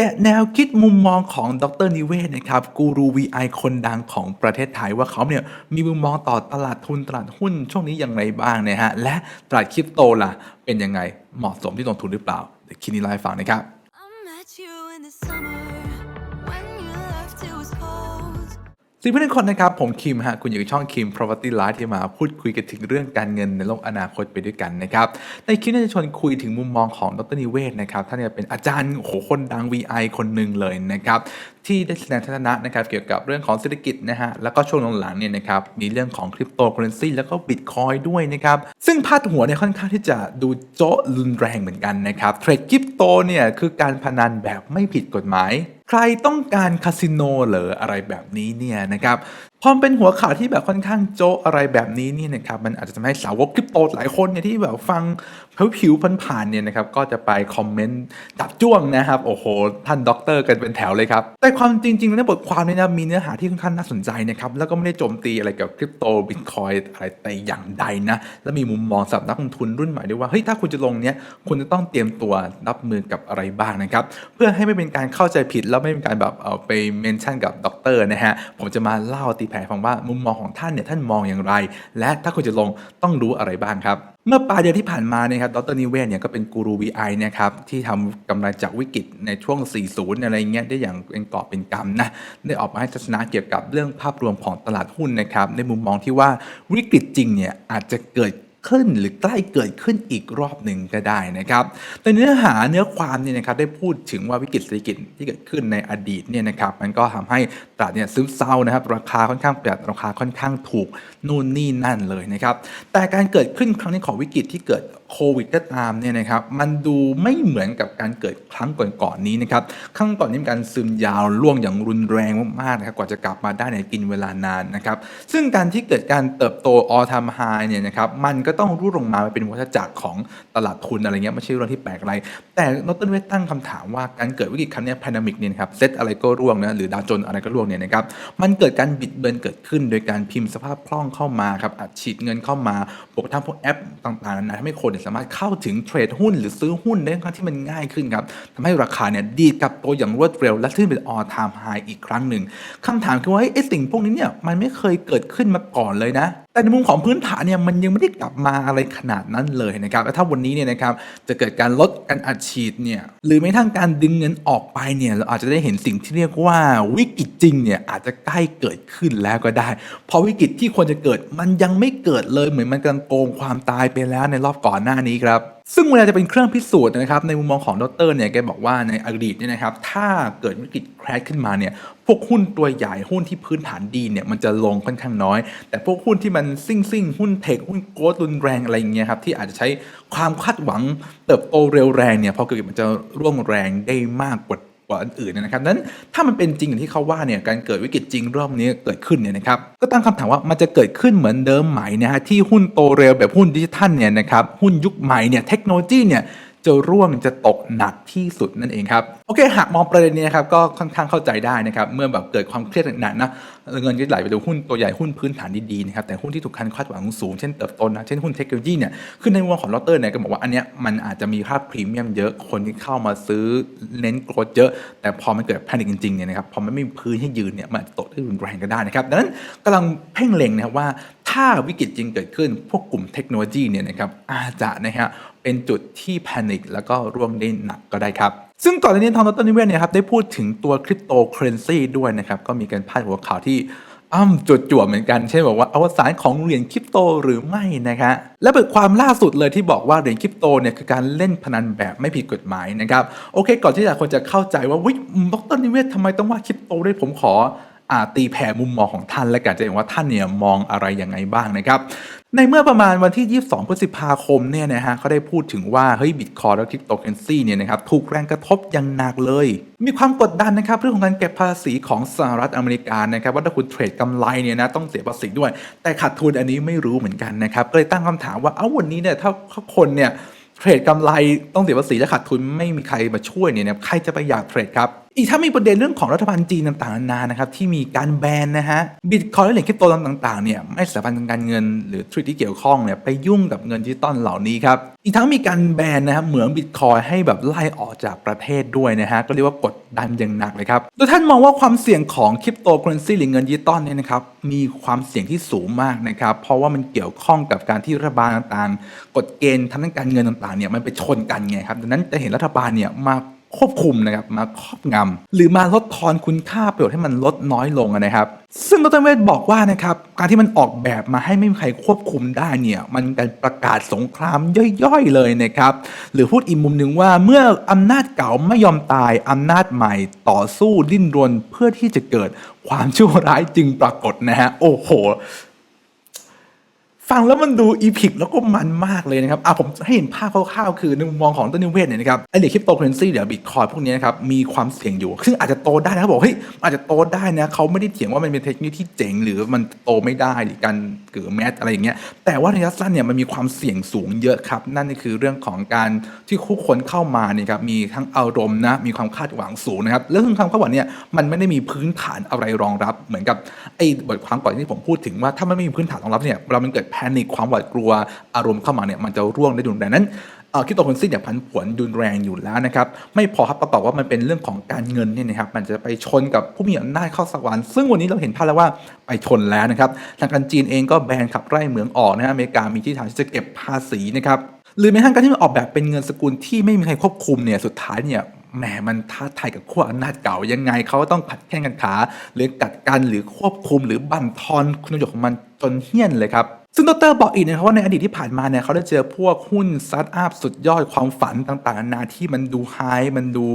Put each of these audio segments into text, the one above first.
กะแนวคิดมุมมองของดรนิเวศนะครับกูรู VI คนดังของประเทศไทยว่าเขาเนี่ยมีมุมมองต่อตลาดทุนตลาดหุ้นช่วงนี้อย่างไรบ้างนะฮะ และตลาดคริปโตล่ะ เป็นยังไงเหมาะสมที่ลงทุนหรือเปล่าเดี๋ยวคิดนี้เล่าให้ฟังนะครับ สวัสดีเพื่อนทุกคนนะครับผมคิมฮะคุณอยู่ช่องคิม Property Life ที่มาพูดคุยกันถึงเรื่องการเงินในโลกอนาคตไปด้วยกันนะครับในคลิปนี้จะชวนคุยถึงมุมมองของดรนิเวศนะครับท่านเนี่ยเป็นอาจารย์โหคนดัง VI คนหนึ่งเลยนะครับที่ได้แสดงทัศนะนะครับเกี่ยวกับเรื่องของเศรษฐกิจนะฮะแล้วก็ช่วงหลังๆเนี่ยนะครับมีเรื่องของคริปโตเคอเรนซีแล้วก็บิตคอยด้วยนะครับซึ่งพาดหัวเนี่ยค่อนข้างที่จะดูโจ๊ะรุนแรงเหมือนกันนะครับเทรดคริปโตเนี่ยคือการพนันแบบไม่ผิดกฎหมาย ใครต้องการคาสิโนเหรออะไรแบบนี้เนี่ยนะครับ พอเป็นหัวข่าวที่แบบค่อนข้างโจอะไรแบบนี้นี่นะครับมันอาจจะทำให้สาวกคริปโตหลายคนเนี่ยที่แบบฟังผิวๆผ่านๆเนี่ยนะครับก็จะไปคอมเมนต์จับจ้วงนะครับโอ้โหท่านด็อกเตอร์กันเป็นแถวเลยครับ แต่ความจริงๆในบทความเนี้นะมีเนื้อหาที่ค่อนข้างน่าสนใจนะครับแล้วก็ไม่ได้โจมตีอะไรกับคริปโตบิตคอยอะไรแต่อย่างใดนะและมีมุมมองสำหรับนักลงทุนรุ่นใหม่ด้วยว่าเฮ้ยถ้าคุณจะลงเนี้ยคุณจะต้องเตรียมตัวรับมือกับอะไรบ้างนะครับเพื่อให้ไม่เป็นการเข้าใจผิดแล้วไม่เป็นการแบบเอาไปเมนชั่นกับด็อกเตอร์นะฮะผมจะมาเล่าตีแผ่ฟังว่ามุมมองของท่านเนี่ยท่านมองอย่างไร และถ้าคุณจะลงต้องรู้อะไรบ้างครับเมื่อปลายเดือนที่ผ่านมาเนี่ยครับ ดรนิเวศน์เนี่ยก็เป็นกูรู VI นะครับ ที่ทำกำไรจากวิกฤตในช่วง 40 อะไรเงี้ยได้อย่างเป็นกอบเป็นกำนะ ได้ออกมาให้ทัศนะเกี่ยวกับเรื่องภาพรวมของตลาดหุ้นนะครับ ในมุมมองที่ว่าวิกฤตจริงเนี่ยอาจจะเกิด ขึ้นหรือใกล้เกิดขึ้นอีกรอบหนึ่งก็ได้นะครับแต่เนื้อหาเนื้อความเนี่ยนะครับได้พูดถึงว่าวิกฤตเศรษฐกิจที่เกิดขึ้นในอดีตเนี่ยนะครับมันก็ทำให้ตลาดเนี่ยซึมเศร้านะครับ ราคาค่อนข้างประหยัดราคาค่อนข้างถูกนู่นนี่นั่นเลยนะครับแต่การเกิดขึ้นครั้งนี้ของวิกฤตที่เกิดโควิดก็ตามเนี่ยนะครับมันดูไม่เหมือนกับการเกิดครั้งก่อนๆนี้นะครับครั้งก่อนนี้มีการซึมยาวล่วงอย่างรุนแรงมากๆนะครับกว่าจะกลับมาได้เนี่ยกินเวลานานนะครับซึ่งการที่เกิดการเติบโต all time high เนี่ยนะครับมันก็ต้องรูดลงมาเป็นวัฏจักรของตลาดทุนอะไรเงี้ยไม่ใช่เรื่องที่แปลกอะไร แต่นอตเทนเวทตั้งคำถามว่าการเกิดวิกฤตครั้งนี้แพนดมิกเนี่ยครับเซตอะไรก็ร่วงนะหรือดาวโจนอะไรก็ร่วงเนี่ยนะครับมันเกิดการบิดเบือนเกิดขึ้น โดยการพิมพ์สภาพคล่องเข้ามาครับอัดฉีดเงินเข้ามาบวกทั้งพวกแอปต่างๆนานาทำให้คนสามารถเข้าถึงเทรดหุ้น หรือซื้อหุ้นได้ค่อนข้งที่มันง่ายขึ้นครับทำให้ราคาเนี่ยดีดกลับตัวอย่างรวดเร็ว และขึ้นเป็น all time high อีกครั้งหนึ่งคำถามคือว่าไอ้สิ่งพวกนี้เนี่ยมันไม่เคยเกิดขึ้นมาก่อนเลยนะแต่ในมุมของพื้นฐานเนี่ยมันยังไม่ได้กลับมาอะไรขนาดนั้นเลยนะครับและถ้าวันนี้เนี่ยนะครับจะเกิดการลดการอัดฉีดเนี่ยหรือไม่ทั้งการดึงเงินออกไปเนี่ยเราอาจจะได้เห็นสิ่งที่เรียกว่าวิกฤตจริงเนี่ยอาจจะใกล้เกิดขึ้นแล้วก็ได้ เพราะวิกฤตที่ควรจะเกิดมันยังไม่เกิดเลยเหมือนมันกำลังโกงความตายไปแล้วในรอบก่อนหน้านี้ครับ ซึ่งเวลาจะเป็นเครื่องพิสูจน์นะครับในมุมมองของดรเนี่ยแกบอกว่าในอดีตเนี่ยนะครับถ้าเกิดวิกฤตแครชขึ้นมาเนี่ยพวกหุ้นตัวใหญ่หุ้นที่พื้นฐานดีเนี่ยมันจะลงค่อนข้างน้อย แต่พวกหุ้นที่มันซิ่งซิ่งหุ้นเทคหุ้นโกลดรุนแรงอะไรอย่างเงี้ยครับที่อาจจะใช้ความคาดหวังเติบโตเร็วแรงเนี่ยพอเกิดมันจะร่วงแรงได้มากกว่า กว่าอันอื่นนะครับนั้นถ้ามันเป็นจริงอย่างที่เขาว่าเนี่ยการเกิดวิกฤตจริงรอบนี้เกิดขึ้นเนี่ยนะครับก็ตั้งคำถามว่ามันจะเกิดขึ้นเหมือนเดิมไหมนะฮะที่หุ้นโตเร็วแบบหุ้นดิจิทัลเนี่ยนะครับหุ้นยุคใหม่เนี่ยเทคโนโลยีเนี่ย จะร่วงจะตกหนักที่สุดนั่นเองครับโอเคหากมองประเด็นนี้นะครับก็ค่อนข้างเข้าใจได้นะครับเมื่อแบบเกิดความเครียดหนักๆนะเงินก็ไหลไปดูหุ้นตัวใหญ่หุ้นพื้นฐานดีๆนะครับแต่หุ้นที่ถูกคันคาดหวังสูงเช่นเติบโตนะเช่นหุ้นเทคโนโลยีเนี่ยคือในมุมของลอตเตอร์เนี่ยก็บอกว่าอันเนี้ยมันอาจจะมีค่าพรีเมียมเยอะคนที่เข้ามาซื้อเน้นโกรธเยอะ แต่พอมันเกิดแพนิคจริงๆเนี่ยนะครับพอมันไม่มีพื้นให้ยืนเนี่ยมันอาจจะตกได้รุนแรงก็ได้นะครับดังนั้นกำลังเพ่งเล็งนะครับว่าถ้าวิกฤตจริงเกิดขึ้น พวกกลุ่มเทคโนโลยีเนี่ยนะครับอาจจะนะฮะ เป็นจุดที่แพนิคแล้วก็ร่วงได้หนักก็ได้ครับ ซึ่งก่อนหน้านี้ทางดรนิเวศเนี่ยครับได้พูดถึงตัวคริปโตเคอเรนซีด้วยนะครับ ก็มีการพาดหัวข่าวที่อ้ำจวดจวเหมือนกันเช่นบอกว่าอวสานของเหรียญคริปโตหรือไม่นะคะและเปิดความล่าสุดเลยที่บอกว่าเหรียญคริปโตเนี่ยคือการเล่นพนันแบบไม่ผิดกฎหมายนะครับโอเค ก่อนที่หลายคนจะเข้าใจว่าวิดรนิเวศน์ทำไมต้องว่าคริปโตด้วยผมขออาตีแผ่มุมมองของท่านและกันจะเห็นว่าท่านเนี่ยมองอะไรยังไงบ้างนะครับ ในเมื่อประมาณวันที่ 22 พฤษภาคมเนี่ยนะฮะเขาได้พูดถึงว่าเฮ้ยบิตคอยและคริปโตเคอเรนซีเนี่ยนะครับถูกแรงกระทบอย่างหนักเลย มีความกดดันนะครับเรื่องของการเก็บภาษีของสหรัฐอเมริกานะครับว่าถ้าคุณเทรดกำไรเนี่ยนะต้องเสียภาษีด้วย แต่ขาดทุนอันนี้ไม่รู้เหมือนกันนะครับก็เลยตั้งคำถามว่าเอ้าวันนี้เนี่ยถ้าถ้าคนเนี่ยเทรดกำไรต้องเสียภาษีและขาดทุนไม่มีใครมาช่วยเนี่ยนะใครจะไปอยากเทรดครับอีกถ้ามีประเด็นเรื่องของรัฐบาลจีนต่างๆนานานะครับที่มีการแบนนะฮะบิตคอยและเหรียญคริปโตต่างๆเนี่ยไม่สถาบันทางการเงินหรือธุรกิจที่เกี่ยวข้องเนี่ยไปยุ่งกับเงินดิจิตอลเหล่านี้ครับอีกทั้งมีการแบนนะครับเหมืองบิตคอยให้แบบไล่ออกจากประเทศด้วยนะฮะก็เรียกว่ากดดันอย่างหนักเลยครับโดยท่านมองว่าความเสี่ยงของคริปโตเคอเรนซีหรือเงินดิจิตอลเนี่ยนะครับมีความเสี่ยงที่สูงมากนะครับเพราะว่ามันเกี่ยวข้องกับการที่รัฐบาลต่างๆกฎเกณฑ์ทางด้านการเงินต่างๆเนี่ยมันไปชนกันไงครับดังนั้นจะเห็นรัฐบาลเนี่ยมา ควบคุมนะครับมาครอบงำหรือมาลดทอนคุณค่าประโยชน์ให้มันลดน้อยลงนะครับ ซึ่งดรเวทบอกว่านะครับการที่มันออกแบบมาให้ไม่มีใครควบคุมได้เนี่ยมันการประกาศสงครามย่อยๆเลยนะครับหรือพูดอีกมุมหนึ่งว่าเมื่ออำนาจเก่าไม่ยอมตายอำนาจใหม่ต่อสู้ดิ้นรนเพื่อที่จะเกิดความชั่วร้ายจึงปรากฏนะฮะโอ้โห ฟังแล้วมันดูอีพิกแล้วก็มันมากเลยนะครับอะผมให้เห็นภาพคร่าวๆคือในมุมมองของต้นนิเวศเนี่ยนะครับไอเหรียญคริปโตเคอเรนซีเดี๋ยวบิตคอยพวกนี้นะครับมีความเสี่ยงอยู่ ซึ่งอาจจะโตได้นะครับบอกเฮ้ยอาจจะโตได้นะเขาไม่ได้เถียงว่ามันเป็นเทคโนิคที่เจ๋งหรือมันโตไม่ได้หรือการเกิดแมสอะไรอย่างเงี้ยแต่ว่าระยะสั้นเนี่ยมันมีความเสี่ยงสูงเยอะครับ นั่นก็คือเรื่องของการที่คู่คนเข้ามาเนี่ยครับมีทั้งอารมณ์นะมีความคาดหวังสูงนะครับเรื่องความคาดหวังเนี่ยมันไม่ได้มีพื้นฐานอะไรรองรับ เหมือนกับไอ้บทความก่อนที่ผมพูดถึงว่าถ้ามันไม่มีพื้นฐานรองรับเนี่ยเรามันเกิดแพนิคความหวาดกลัวอารมณ์เข้ามาเนี่ยมันจะร่วงได้ดุนแรงนั้นคริปโตเคอเรนซีเนี่ยผันผวนดุนแรงอยู่แล้วนะครับไม่พอครับประกอบว่ามันเป็นเรื่องของการเงินเนี่ยนะครับมันจะไปชนกับผู้มีอำนาจเข้าสวรรค์ซึ่งวันนี้เราเห็นภาพแล้วว่าไปชนแล้วนะครับทางการจีนเองก็แบนขับไล่เหมืองออกนะฮะอเมริกามีที่ทางที่จะเก็บภาษีนะครับหรือแม้กระทั่งการที่มันออกแบบเป็นเงินสกุลที่ไม่มีใครควบคุมเนี่ยสุดท้ายเนี่ยแหมมันท้าทายกับขั้วอำนาจเก่ายังไงเขาก็ต้องขัดแข้งกันขาหรือกัดกันหรือควบคุมหรือบั่นทอนคุณประโยชน์ของมันจนเฮี้ยนเลยครับ ซึ่งดรบอกอีกนะครับว่าในอดีตที่ผ่านมาเนี่ยเขาได้เจอพวกหุ้นสตาร์ทอัพสุดยอดความฝันต่างๆนานาที่มันดูไฮมันดู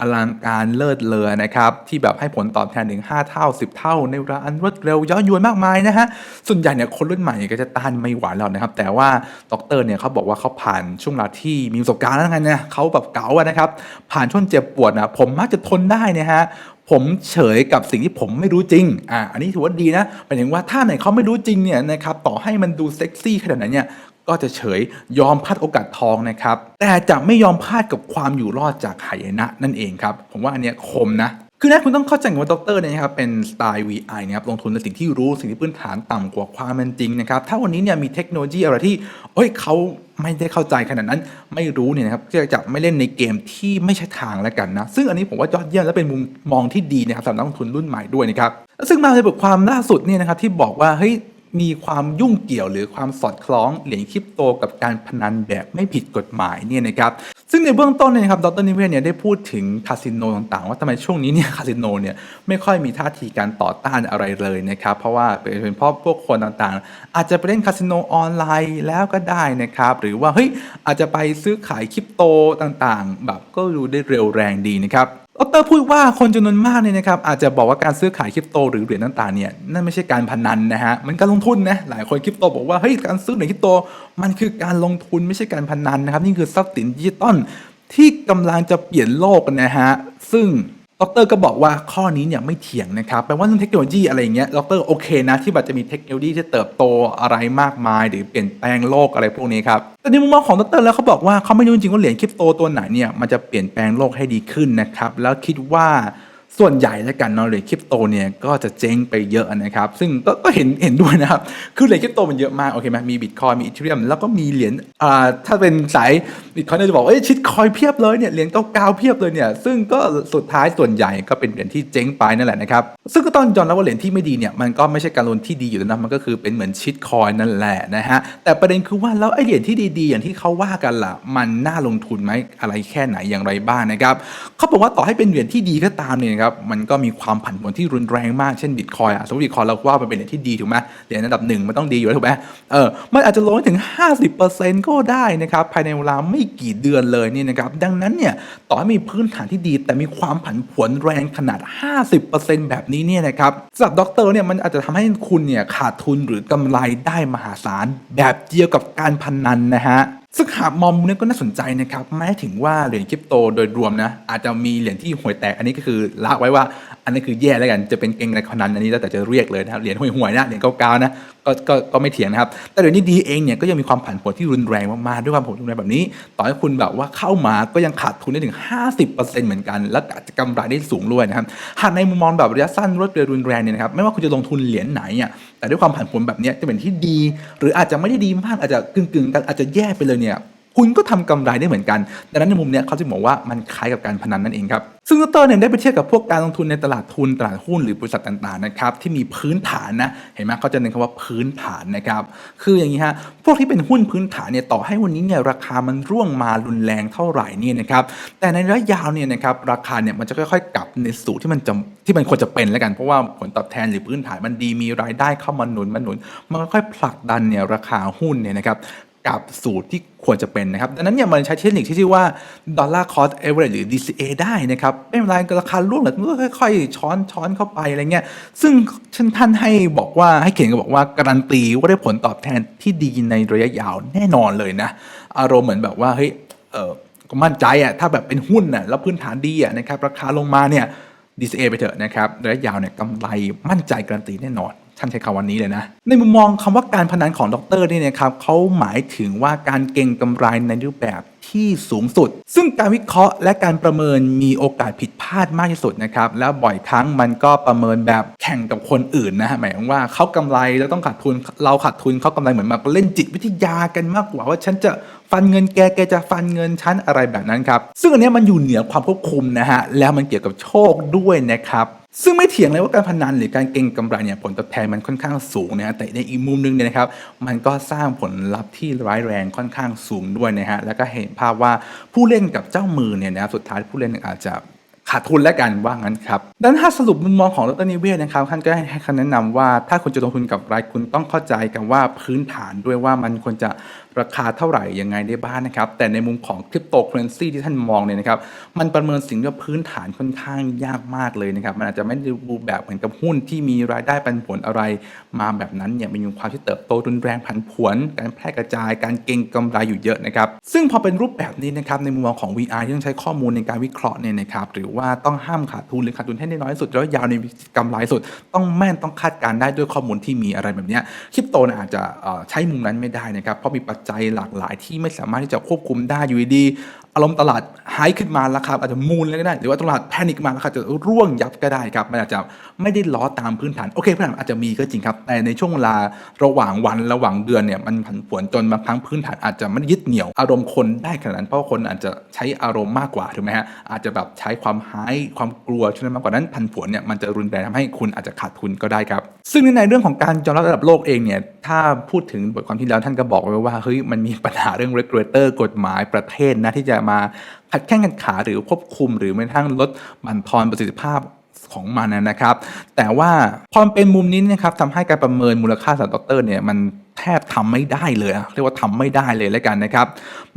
อลังการเลิศเลอนะครับ ที่แบบให้ผลตอบแทนถึง 5 เท่า 10 เท่า ในเวลาอันรวดเร็วย้อนยวนมากมายนะฮะ ส่วนใหญ่เนี่ยคนรุ่นใหม่ก็จะต้านไม่ไหวแล้วนะครับ แต่ว่าดรเนี่ยเขาบอกว่าเขาผ่านช่วงเวลาที่มีประสบการณ์แล้วไงเนี่ยเขาแบบเก๋าอะนะครับผ่านช่วงเจ็บปวดนะผมมักจะทนได้นะฮะ ผมเฉยกับสิ่งที่ผมไม่รู้จริง อ่า อันนี้ถือว่าดีนะหมายถึงว่าถ้าไหนเขาไม่รู้จริงเนี่ยนะครับ ต่อให้มันดูเซ็กซี่ขนาดไหนเนี่ย ก็จะเฉยยอมพลาดโอกาสทองนะครับ แต่จะไม่ยอมพลาดกับความอยู่รอดจากหายนะนั่นเองครับ ผมว่าอันเนี้ยคมนะคือนะคุณต้องเข้าใจก่อนว่าดรเนี่ยนะครับเป็นสไตล์ VI นะครับลงทุนในสิ่งที่รู้สิ่งที่พื้นฐานต่ำกว่าความเป็นจริงนะครับถ้าวันนี้เนี่ยมีเทคโนโลยีอะไรที่เอ้ยเขา ไม่ได้เข้าใจขนาดนั้น ไม่รู้เนี่ยนะครับก็จะไม่เล่นในเกมที่ไม่ใช่ทางแล้วกันนะ ซึ่งอันนี้ผมว่ายอดเยี่ยมและเป็นมุมมองที่ดีนะครับสำหรับนักลงทุนรุ่นใหม่ด้วยนะครับซึ่งมาในบทความล่าสุดเนี่ยนะครับที่บอกว่าเฮ้ยมีความยุ่งเกี่ยวหรือความสอดคล้องเหรียญคริปโตกับการพนันแบบไม่ผิดกฎหมายเนี่ยนะครับ งในเบื้องต้นเนี่ยครับดรนิเวศน์เนี่ยได้พูดถึงคาสิโนต่างๆ ว่าทำไมช่วงนี้เนี่ยคาสิโนเนี่ยไม่ค่อยมีท่าทีการต่อต้านอะไรเลยนะครับ เพราะว่าเป็นเพราะพวกคนต่างๆ อาจจะไปเล่นคาสิโนออนไลน์แล้วก็ได้นะครับ หรือว่าเฮ้ยอาจจะไปซื้อขายคริปโตต่างๆ แบบก็ดูได้เร็วแรงดีนะครับ ดรพูดว่าคนจำนวนมากเนี่ยนะครับอาจจะบอกว่าการซื้อขายคริปโตหรือเหรียญต่างๆเนี่ยนั่นไม่ใช่การพนันนะฮะมันการลงทุนนะหลายคนคริปโตบอกว่าเฮ้ยการซื้อเหรียญคริปโต มันคือการลงทุนไม่ใช่การพนันนะครับนี่คือทรัพย์สินดิจิตอลที่กำลังจะเปลี่ยนโลกนะฮะซึ่ง ดรก็บอกว่าข้อนี้เนี่ยไม่เถียงนะครับแปลว่าเรื่องเทคโนโลยีอะไรอย่างเงี้ยดรโอเคนะ ที่แบบจะมีเทคโนโลยีที่เติบโตอะไรมากมาย หรือเปลี่ยนแปลงโลกอะไรพวกนี้ครับแต่ในมุมมองของดรแล้วเขาบอกว่าเขาไม่รู้จริงๆว่าเหรียญคริปโตตัวไหนเนี่ยมันจะเปลี่ยนแปลงโลกให้ดีขึ้นนะครับแล้วคิดว่า ส่วนใหญ่แล้วกันเนาะเหรียญคริปโตเนี่ยก็จะเจ๊งไปเยอะนะครับ ซึ่งก็ก็เห็นเห็นด้วยนะครับ คือเหรียญคริปโตมันเยอะมากโอเคไหมมีบิตคอยมีอีเทเรียมแล้วก็มีเหรียญอ่าถ้าเป็นสายบิตคอยจะบอกเอ้ยชิดคอยเพียบเลยเนี่ยเหรียญเก้าๆเพียบเลยเนี่ยซึ่งก็สุดท้ายส่วนใหญ่ก็เป็นเหรียญที่เจ๊งไปนั่นแหละนะครับซึ่งก็ต้องยอมรับว่าเหรียญที่ไม่ดีเนี่ยมันก็ไม่ใช่การลงทุนที่ดีอยู่แล้วนะมันก็คือเป็นเหมือนชิดคอยนั่นแหละนะฮะแต่ประเด็นคือว่าแล้วไอ้เหรียญที่ดีๆ อย่างที่เขาว่ากันล่ะมันน่าลงทุนไหมอะไรแค่ไหนอย่างไรบ้างนะครับเขาบอกว่าต่อให้เป็นเหรียญที่ดีก็ตามเนี่ยนะครับมันก็มีความผันผวนที่รุนแรงมากเช่นบิตคอยอะสมมติบิตคอยเราว่ามันเป็นเหรียญที่ดีถูกไหมเหรียญอันดับหนึ่งมันต้องดีอยู่แล้วถูกไหมเออมันอาจจะลงถึง 50%ก็ได้นะครับภายในเวลาไม่กี่เดือนเลยนี่นะครับดังนั้นเนี่ยต่อให้มีพื้นฐานที่ดี แต่มีความผันผวนแรงขนาด 50%แบบนี้เนี่ยนะครับสำหรับด็อกเตอร์เนี่ยมันอาจจะทำให้คุณเนี่ยขาดทุนหรือกำไรได้มหาศาลแบบเดียวกับการพนันนะฮะ ซึ่งหากมองมุมนี้ก็น่าสนใจนะครับแม้ถึงว่าเหรียญคริปโตโดยรวมนะอาจจะมีเหรียญที่ห่วยแตกอันนี้ก็คือละไว้ว่า อันนี้คือแย่แล้วกันจะเป็นเก่งในพนันอันนี้แล้วแต่จะเรียกเลยนะครับเหรียญห่วยๆนะเหรียญเก่าๆนะก็ก็ก็ไม่เถียงนะครับ แต่เหรียญนี้ดีเองเนี่ยก็ยังมีความผันผวนที่รุนแรงมากๆด้วยความผันผวนแบบนี้ ต่อให้คุณแบบว่าเข้ามาก็ยังขาดทุนได้ถึง 50%เหมือนกัน แล้วอาจจะกำไรได้สูงด้วยนะครับหากในมุมมองแบบระยะสั้นรวดเร็วรุนแรงเนี่ยนะครับไม่ว่าคุณจะลงทุนเหรียญไหนอะ แต่ด้วยความผันผวนแบบนี้จะเป็นที่ดี หรืออาจจะไม่ได้ดีมากอาจจะกึ่งๆกันอาจจะแย่ไปเลยเนี่ย คุณก็ทำกำไรได้เหมือนกัน ดังนั้นในมุมเนี้ยเขาจะบอกว่ามันคล้ายกับการพนันนั่นเองครับ ซึ่งดรเนี่ยได้ไปเทียบกับพวกการลงทุนในตลาดทุนตลาดหุ้นหรือบริษัทต่างๆนะครับที่มีพื้นฐานนะ เห็นไหมเขาจะเน้นคำว่าพื้นฐานนะครับ คืออย่างนี้ฮะ พวกที่เป็นหุ้นพื้นฐานเนี่ยต่อให้วันนี้เนี่ยราคามันร่วงมารุนแรงเท่าไหร่นี่นะครับ แต่ในระยะยาวเนี่ยนะครับราคาเนี่ยมันจะค่อยๆ กลับในสู่ที่มันจะที่มันควรจะเป็นแล้วกัน เพราะว่าผลตอบแทนหรือพื้นฐานมันดีมีรายได้เข้ามาหนุนมาหนุน มันค่อยๆผลักดันเนี่ยราคาหุ้นเนี่ยนะครับ กับสูตรที่ควรจะเป็นนะครับ ดังนั้นเนี่ยมันใช้เทคนิคที่ชื่อว่า dollar cost average หรือ DCA ได้นะครับ ไม่เป็นไรราคาร่วงเลยก็ค่อยๆ ช้อนช้อนเข้าไปอะไรเงี้ย ซึ่งท่านท่านให้บอกว่าให้เขียนก็บอกว่า การันตีว่าได้ผลตอบแทนที่ดีในระยะยาวแน่นอนเลยนะ อารมณ์เหมือนแบบว่าเฮ้ยเออก็มั่นใจอะถ้าแบบเป็นหุ้นน่ะแล้วพื้นฐานดีอะนะครับราคาลงมาเนี่ย DCA ไปเถอะนะครับระยะยาวเนี่ยกำไรมั่นใจการันตีแน่นอน ท่านใช้คำวันนี้เลยนะ ในมุมมองคำว่าการพนันของดรเนี่ยนะครับเขาหมายถึงว่าการเก็งกำไรในรูปแบบที่สูงสุด ซึ่งการวิเคราะห์และการประเมินมีโอกาสผิดพลาดมากที่สุดนะครับ แล้วบ่อยครั้งมันก็ประเมินแบบแข่งกับคนอื่นนะฮะหมายว่าเขากำไรแล้วต้องขาดทุนเราขาดทุนเขากำไรเหมือนมาเล่นจิตวิทยากันมากกว่าว่าฉันจะฟันเงินแกแกจะฟันเงินฉันอะไรแบบนั้นครับ ซึ่งอันนี้มันอยู่เหนือความควบคุมนะฮะแล้วมันเกี่ยวกับโชคด้วยนะครับ ซึ่งไม่เถียงเลยว่าการพนันหรือการเก็งกำไรเนี่ยผลตอบแทนมันค่อนข้างสูงนะฮะแต่ในอีกมุมหนึงเนี่ยนะครับ มันก็สร้างผลลัพธ์ที่ร้ายแรงค่อนข้างสูงด้วยนะฮะแล้วก็เห็นภาพว่าผู้เล่นกับเจ้ามือเนี่ยนะครับสุดท้ายผู้เล่นอาจจะขาดทุนแล้วกันว่างั้นครับดังนั้นถ้าสรุปมุมมองของดรนิเวศนะครับท่านก็ให้คำแนะนำว่าถ้าคุณจะลงทุนกับรายคุณต้องเข้าใจกันว่าพื้นฐานด้วยว่ามันควรจะราคาเท่าไหร่ยังไงได้บ้างนะครับ แต่ในมุมของคริปโตเคอเรนซีที่ท่านมองเนี่ยนะครับ มันประเมินสิ่งที่พื้นฐานค่อนข้างยากมากเลยนะครับ มันอาจจะไม่ได้รูปแบบเหมือนกับหุ้นที่มีรายได้ปันผลอะไร มาแบบนั้นเนี่ยมันมีความที่เติบโตรุนแรงผันผวน การแพร่กระจาย การเก็งกำไรอยู่เยอะนะครับ ซึ่งพอเป็นรูปแบบนี้นะครับในมุมมองของ VR ที่ต้องใช้ข้อมูลในการวิเคราะห์เนี่ยนะครับ หรือว่าต้องห้ามขาดทุนหรือขาดทุนให้ได้น้อยที่สุดแล้วยาวในกำไรสุด ต้องแม่นต้องคาดการณ์ได้ด้วยข้อมูลที่มีอะไรแบบเนี้ยคริปโตอาจจะใช้มุมนั้นไม่ได้นะครับเพราะมีปัจจัยหลากหลายที่ไม่สามารถที่จะควบคุมได้อยู่ดีารมณ์ตลาดหายขึ้นมาราคาอาจจะมูลเลยก็ได้ หรือว่าตลาดแพนิคมาราคาจะร่วงยับก็ได้ครับ มันอาจจะไม่ได้ล้อตามพื้นฐาน โอเคพื้นฐานอาจจะมีก็จริงครับ แต่ในช่วงเวลาระหว่างวันระหว่างเดือนเนี่ยมันผันผวนจนบางครั้งพื้นฐานอาจจะไม่ยึดเหนี่ยวอารมณ์คนได้ขนาดนั้นเพราะคนอาจจะใช้อารมณ์มากกว่าถูกไหมฮะอาจจะแบบใช้ความหายความกลัวช่วยมากกว่านั้นผันผวนเนี่ยมันจะรุนแรงทำให้คุณอาจจะขาดทุนก็ได้ครับซึ่งในเรื่องของการยอมรับระดับโลกเองเนี่ยถ้าพูดถึงบทความที่แล้วท่านก็บอกไว้ว่าเฮ้ยมันมีปัญหาเรื่อง regulator กฎหมายประเทศนะที่จะมาขัดแข้งขัดขาหรือควบคุม หรือแม้กระทั่งลดบั่นทอนประสิทธิภาพของมันนะครับ แต่ว่าพอเป็นมุมนี้นะครับทำให้การประเมินมูลค่าสารดอกเตอร์เนี่ยมัน แทบทำไม่ได้เลยเรียกว่าทำไม่ได้เลยแล้วกันนะครับ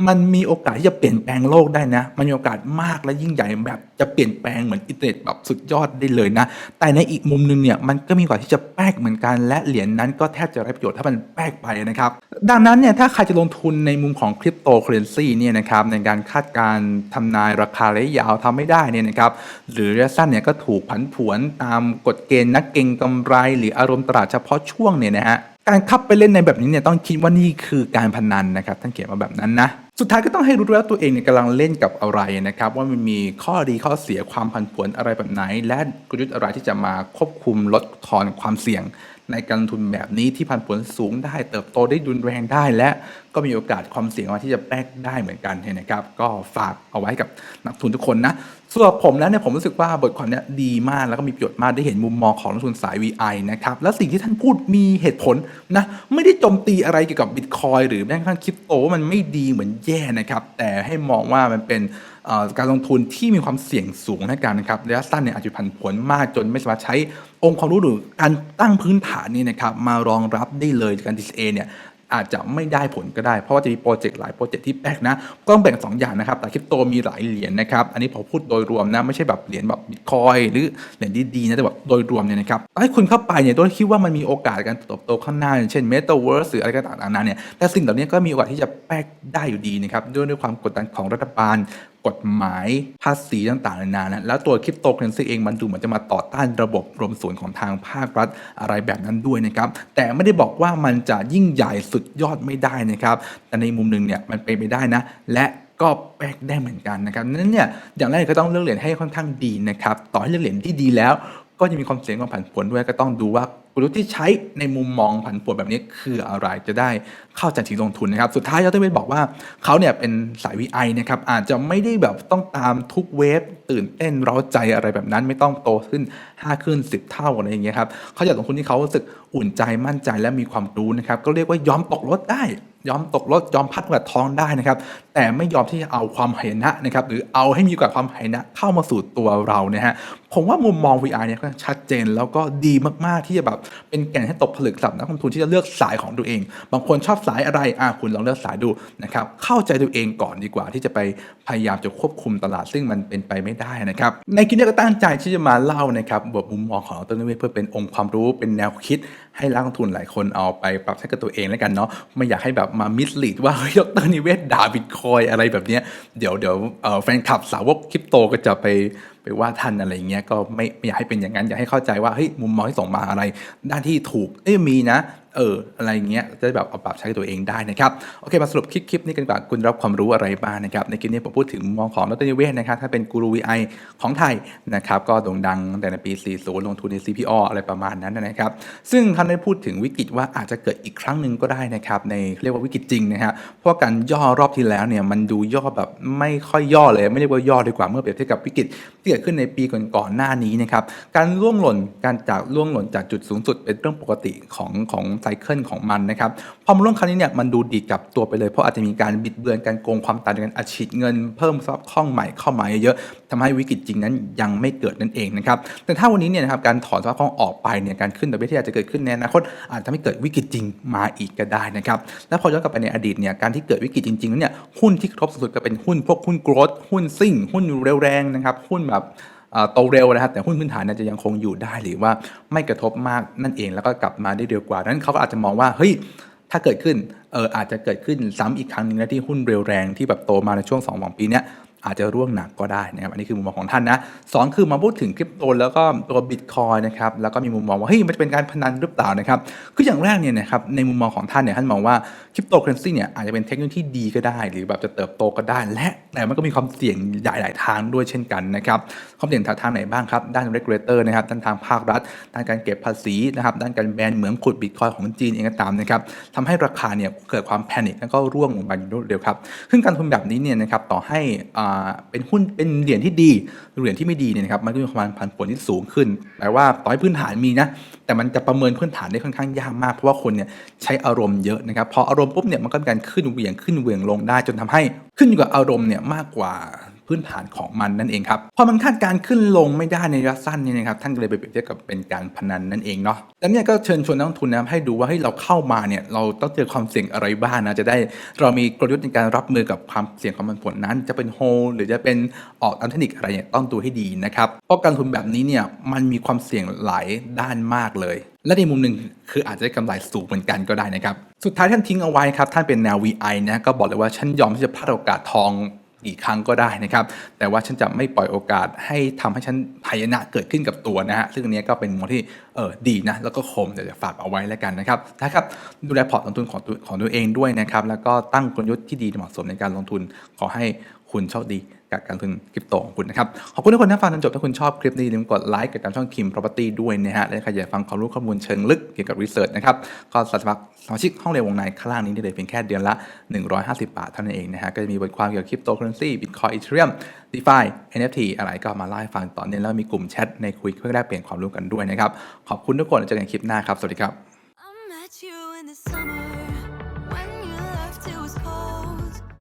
มันมีโอกาสที่จะเปลี่ยนแปลงโลกได้นะ มันมีโอกาสมากและยิ่งใหญ่แบบจะเปลี่ยนแปลงเหมือนอินเทอร์เน็ตแบบสุดยอดได้เลยนะ แต่ในอีกมุมหนึงเนี่ยมันก็มีโอกาสที่จะแป๊กเหมือนกันและเหรียญนั้นก็แทบจะไร้ประโยชน์ถ้ามันแป๊กไปนะครับ ดังนั้นเนี่ยถ้าใครจะลงทุนในมุมของคริปโตเคอเรนซีเนี่ยนะครับในการคาดการณ์ทำนายราคาระยะยาวทำไม่ได้เนี่ยนะครับหรือระยะสั้นเนี่ยก็ถูกผันผวนตามกฎเกณฑ์นักเก็งกำไร หรืออารมณ์ตลาดเฉพาะช่วงเนี่ยนะฮะ การเข้าไปเล่นในแบบนี้เนี่ยต้องคิดว่านี่คือการพนันนะครับท่านเขียนมาแบบนั้นนะสุดท้ายก็ต้องให้รู้ด้วยว่าตัวเองเนี่ยกำลังเล่นกับอะไรนะครับ ว่ามันมีข้อดีข้อเสียความผันผวนอะไรแบบไหน และกลยุทธ์อะไรที่จะมาควบคุมลดทอนความเสี่ยง ในการลงทุนแบบนี้ที่ผันผวนสูงได้เติบโตได้ดุนแรงได้ และก็มีโอกาสความเสี่ยงมาที่จะแป๊กได้เหมือนกันเนี่ยนะครับ ก็ฝากเอาไว้กับนักทุนทุกคนนะสำหรับผมแล้วเนี่ยผมรู้สึกว่าบทความนี้ดีมากแล้วก็มีประโยชน์มากได้เห็นมุมมองของนักทุนสาย VI นะครับและสิ่งที่ท่านพูดมีเหตุผลนะไม่ได้โจมตีอะไรเกี่ยวกับบิตคอยหรือแม้กระทั่งคริปโตว่ามันไม่ดีเหมือนแย่นะครับแต่ให้มองว่ามันเป็นการลงทุนที่มีความเสี่ยงสูงในการนะครับระยะสั้นเนี่ยอาจจะผันผวนมากจนไม่สามารถใช้ องค์ความรู้หรือการตั้งพื้นฐานนี่นะครับมารองรับได้เลยการ DCA เนี่ยอาจจะไม่ได้ผลก็ได้ เพราะว่าจะมีโปรเจกต์หลายโปรเจกต์ที่แปลกนะก็ต้องแบ่งสองอย่างนะครับแต่คริปโตมีหลายเหรียญนะครับ อันนี้ผมพูดโดยรวมนะ ไม่ใช่แบบเหรียญแบบบิตคอยหรือเหรียญดีๆนะ แต่แบบโดยรวมเนี่ยนะครับให้คุณเข้าไปเนี่ยโดยคิดว่ามันมีโอกาสการเติบโตข้างหน้าอย่างเช่น Metaverse หรืออะไรก็ต่างๆนานาเนี่ยแต่สิ่งเหล่านี้ก็มีโอกาสที่จะแปลกได้อยู่ดีนะครับด้วยด้วยความกดดันของรัฐบาล กฎหมายภาษีต่างๆนานานะแล้วตัวคริปโตเคอเรนซีเองมันดูเหมือนจะมาต่อต้านระบบรวมศูนย์ของทางภาครัฐอะไรแบบนั้นด้วยนะครับแต่ไม่ได้บอกว่ามันจะยิ่งใหญ่สุดยอดไม่ได้นะครับแต่ในมุมหนึ่งเนี่ยมันเป็นไปได้นะ และก็แปลกได้เหมือนกันนะครับนั้นเนี่ยอย่างแรกก็ต้องเลือกเหรียญให้ค่อนข้างดีนะครับต่อให้เลือกเหรียญที่ดีแล้ว ก็จะมีความเสี่ยงความผันผวนด้วยก็ต้องดูว่า กลยุทธ์ที่ใช้ในมุมมองผันผวนแบบนี้คืออะไรจะได้เข้าใจถึงลงทุนนะครับ สุดท้ายยอดเตอร์เวทบอกว่าเขาเนี่ยเป็นสาย VI นะครับอาจจะไม่ได้แบบต้องตามทุกเวฟตื่นเต้นร้าใจอะไรแบบนั้นไม่ต้องโตขึ้น 5 ขึ้น 10 เท่าอะไรอย่างเงี้ยครับเขาอยากลงทุนที่เขารู้สึกอุ่นใจมั่นใจและมีความรู้นะครับก็เรียกว่ายอมตกรถได้ยอมตกรถยอมพัดกับท้องได้นะครับ แต่ไม่ยอมที่จะเอาความหายนะนะครับหรือเอาให้มีกว่าความหายนะเข้ามาสู่ตัวเรานะฮะผมว่ามุมมอง VR เนี่ยชัดเจนแล้วก็ดีมากๆที่จะแบบเป็นแก่นให้ตกผลึกสำหรับนักลงทุนที่จะเลือกสายของตัวเอง บางคนชอบสายอะไรอะคุณลองเลือกสายดูนะครับเข้าใจตัวเองก่อนดีกว่าที่จะไปพยายามจะควบคุมตลาดซึ่งมันเป็นไปไม่ได้นะครับในคลิปนี้ก็ตั้งใจที่จะมาเล่านะครับบทมุมมองของต้นเวทเพื่อเป็นองค์ความรู้เป็นแนวคิด ให้นักลงทุนหลายคนเอาไปปรับใช้กับตัวเองแล้วกันเนาะไม่อยากให้แบบมามิสลีดว่าเฮ้ยดรนิเวศด่าบิตคอยอะไรแบบเนี้ยเดี๋ยวเดี๋ยวแฟนคลับสาวกคริปโตก็จะไปไปว่าท่านอะไรเงี้ยก็ไม่ไม่อยากให้เป็นอย่างนั้นอยากให้เข้าใจว่าเฮ้ยมุมมองที่ส่งมาอะไร ด้านที่ถูกเอ้ยมีนะ เอออะไรเงี้ยจะได้แบบเอาปรับใช้กับตัวเองได้นะครับโอเคมาสรุปคลิปคลิปนี้กันกว่าคุณรับความรู้อะไรบ้างนะครับในคลิปนี้ผมพูดถึงมุมมองของดรนิเวศนะครับถ้าเป็นกูรู VI ของไทยนะครับก็โด่งดังแต่ในปี 40 ลงทุนใน CPO อะไรประมาณนั้นนะครับซึ่งท่านได้พูดถึงวิกฤตว่าอาจจะเกิดอีกครั้งหนึ่งก็ได้นะครับในเรียกว่าวิกฤตจริงนะฮะเพราะการย่อรอบที่แล้วเนี่ยมันดูย่อแบบไม่ค่อยย่อเลย ไม่เรียกว่าย่อดีกว่าเมื่อเปรียบเทียบกับวิกฤตที่เกิดขึ้นในปีก่อนๆหน้านี้นะครับการล่วงหล่นการจากล่วงหล่นจากจุดสูงสุดเป็นเรื่องปกติของของไซเคิลของมันนะครับพอมาล่วงครั้งนี้เนี่ยมันดูดีกับตัวไปเลย เพราะอาจจะมีการบิดเบือนการโกงความตายการอัดฉีดเงินเพิ่มซับข้องใหม่เข้ามาเยอะๆทำให้วิกฤตจริงนั้นยังไม่เกิดนั่นเองนะครับแต่ถ้าวันนี้เนี่ยนะครับการถอนสภาพคล่องออกไปเนี่ยการขึ้นดอกเบี้ยที่อาจจะเกิดขึ้นในอนาคตอาจจะทำให้เกิดวิกฤตจริงมาอีกก็ได้นะครับและพอย้อนกลับไปในอดีตเนี่ยการที่เกิดวิกฤตจริงๆแล้วเนี่ยหุ้นที่กระทบสุดๆก็เป็นหุ้นพวกหุ้นโกรดหุ้นซิ่งหุ้นเร็วแรงนะครับหุ้นแบบ โตเร็วนะครับแต่หุ้นพื้นฐานเนยจะยังคงอยู่ได้หรือว่าไม่กระทบมากนั่นเองแล้วก็กลับมาได้เร็วกว่าดังนั้นเขาก็อาจจะมองว่าเฮ้ยถ้าเกิดขึ้นเอออาจจะเกิดขึ้นซ้ำอีกครั้งหนึ่งนะที่หุ้นเร็วแรงที่แบบโตมาในช่วง2องปีเนี้ย อาจจะร่วงหนักก็ได้นะครับอันนี้คือมุมมองของท่านนะสองคือมาพูดถึงคริปโตแล้วก็ตัวบิตคอยนะครับแล้วก็มีมุมมองว่าเฮ้ยมันจะเป็นการพนันหรือเปล่านะครับคืออย่างแรกเนี่ยนะครับในมุมมองของท่านเนี่ยท่านมองว่าคริปโตเคอเรนซีเนี่ยอาจจะเป็นเทคโนโลยีที่ดีก็ได้ หรือแบบจะเติบโตก็ได้ และแต่มันก็มีความเสี่ยงหลาย ๆ ทางด้วยเช่นกันนะครับความเสี่ยงทางไหนบ้างครับด้าน regulator นะครับด้านทางภาครัฐ ด้านการเก็บภาษีนะครับด้านการแบนเหมืองขุดบิตคอยของจีนเองก็ตามนะครับทำให้ราคาเนี่ยเกิดความแพนิคแล้วก็ร่วงลงไปอย่างรวดเร็วครับซึ่งการทุนแบบนี้เนี่ยนะครับต่อให้อ่าเป็นหุ้นเป็นเหรียญที่ดีเหรียญที่ไม่ดีเนี่ยนะครับมันก็มีความผันผวนที่สูงขึ้นแปลว่าต่อให้พื้นฐานมีนะแต่มันจะประเมินพื้นฐานได้ค่อนข้างยากมากเพราะว่าคนเนี่ยใช้อารมณ์เยอะนะครับพออารมณ์ปุ๊บเนี่ยมันก็มีการขึ้นเหวี่ยงขึ้นเหวี่ยงลงได้จนทำให้ขึ้นอยู่กับอารมณ์เนี่ยมากกว่า พื้นฐานของมันนั่นเองครับพอมันคาดการขึ้นลงไม่ได้ในระยะสั้นเนี่ยนะครับท่านก็เลยไปเปรียบเทียบกับเป็นการพนันนั่นเองเนาะแล้วเนี่ยก็เชิญชวนนักลงทุนนะครับให้ดูว่าให้ยเราเข้ามาเนี่ยเราต้องเจอความเสี่ยงอะไรบ้างนะจะได้เรามีกลยุทธ์ในการรับมือกับความเสี่ยงความผันผวนนั้น จะเป็นโฮลหรือจะเป็นออกตามเทนิคอะไรเนี่ยต้องดูให้ดีนะครับเพราะการทุนแบบนี้เนี่ยมันมีความเสี่ยงหลายด้านมากเลยและในมุมหนึ่งคืออาจจะได้กำไรสูงเหมือนกันก็ได้นะครับ สุดท้ายท่านทิ้งเอาไว้ครับ ท่านเป็นแนว VI นะก็บอกเลยว่าฉันยอมที่จะพลาดโอกาสทอง กี่ครั้งก็ได้นะครับ แต่ว่าฉันจะไม่ปล่อยโอกาสให้ทำให้ฉันพายนะเกิดขึ้นกับตัวนะฮะซึ่งอันเนี้ยก็เป็นมุมที่เออดีนะแล้วก็คมเดี๋ยวจะฝากเอาไว้แล้วกันนะครับนะครับดูแลพอร์ตลงทุนของตัวของตัวเองด้วยนะครับแล้วก็ตั้งกลยุทธ์ที่ดีเหมาะสมในการลงทุนขอให้คุณโชคดีกับการทุนคริปโตของคุณนะครับ ขอบคุณทุกคนที่ฟังจนจบ ถ้าคุณชอบคลิปนี้อย่าลืมกดไลค์กดติดตามช่องคิม property ด้วยนะฮะ และใครอยากฟังความรู้ข้อมูลเชิงลึกเกี่ยวกับรีเสิร์ชนะครับ ก็สมัครสมาชิกห้องเรียนวงในข้างล่างนี้ได้เลยเพียงแค่เดือนละ 150 บาทเท่านั้นเองนะฮะ ก็จะมีบทความเกี่ยวกับคริปโตเคอเรนซีบิตคอยอีเทเรียมดีฟาย NFT อะไรก็มาเล่าให้ฟังตอนนี้แล้วมีกลุ่มแชทในคุยเพื่อแลกเปลี่ยนความรู้กันด้วยนะครับขอบคุณทุกคนเจอกันคลิปหน้าครับสวัสดีครับ